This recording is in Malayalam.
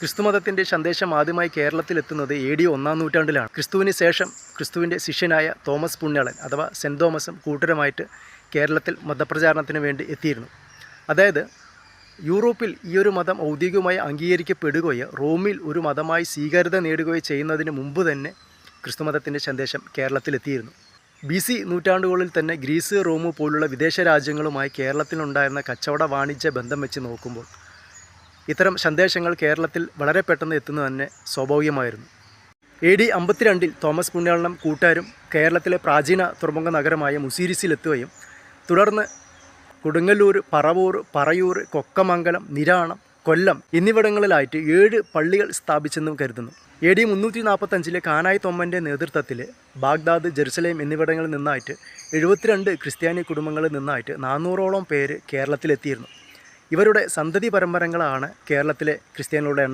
ക്രിസ്തുമതത്തിന്റെ സന്ദേശം ആദ്യമായി കേരളത്തിലെത്തുന്നത് എ ഡി ഒന്നാം നൂറ്റാണ്ടിലാണ്. ക്രിസ്തുവിന് ശേഷം ക്രിസ്തുവിന്റെ ശിഷ്യനായ തോമസ് പുണ്യാളൻ അഥവാ സെന്റ് തോമസും കൂട്ടരുമായിട്ട് കേരളത്തിൽ മതപ്രചാരണത്തിന് വേണ്ടി എത്തിയിരുന്നു. അതായത് യൂറോപ്പിൽ ഈ ഒരു മതം ഔദ്യോഗികമായി അംഗീകരിക്കപ്പെടുകയോ റോമിൽ ഒരു മതമായി സ്വീകാര്യത നേടുകയോ ചെയ്യുന്നതിന് മുമ്പ് തന്നെ ക്രിസ്തുമതത്തിന്റെ സന്ദേശം കേരളത്തിലെത്തിയിരുന്നു. ബി സി നൂറ്റാണ്ടുകളിൽ തന്നെ ഗ്രീസ് റോം പോലുള്ള വിദേശ രാജ്യങ്ങളുമായി കേരളത്തിലുണ്ടായിരുന്ന കച്ചവട വാണിജ്യ ബന്ധം വെച്ച് നോക്കുമ്പോൾ ഇത്തരം സന്ദേശങ്ങൾ കേരളത്തിൽ വളരെ പെട്ടെന്ന് എത്തുന്നത് തന്നെ സ്വാഭാവികമായിരുന്നു. എ ഡി അമ്പത്തിരണ്ടിൽ തോമസ് പുണ്യാളനും കൂട്ടാരും കേരളത്തിലെ പ്രാചീന തുറമുഖ നഗരമായ മുസീരിസിലെത്തുകയും തുടർന്ന് കൊടുങ്ങല്ലൂർ പറവൂർ പറയൂർ കൊക്കമംഗലം നിരാണം കൊല്ലം എന്നിവിടങ്ങളിലായിട്ട് ഏഴ് പള്ളികൾ സ്ഥാപിച്ചെന്നും കരുതുന്നു. എ ഡി മുന്നൂറ്റി നാൽപ്പത്തഞ്ചിലെ കാനായി തൊമ്മന്റെ നേതൃത്വത്തിൽ ബാഗ്ദാദ് ജെറുസലേം എന്നിവിടങ്ങളിൽ നിന്നായിട്ട് എഴുപത്തിരണ്ട് ക്രിസ്ത്യാനി കുടുംബങ്ങളിൽ നിന്നായിട്ട് നാനൂറോളം പേര് കേരളത്തിലെത്തിയിരുന്നു. ഇവരുടെ സന്തതി പരമ്പരങ്ങളാണ് കേരളത്തിലെ ക്രിസ്ത്യാനികളുടെ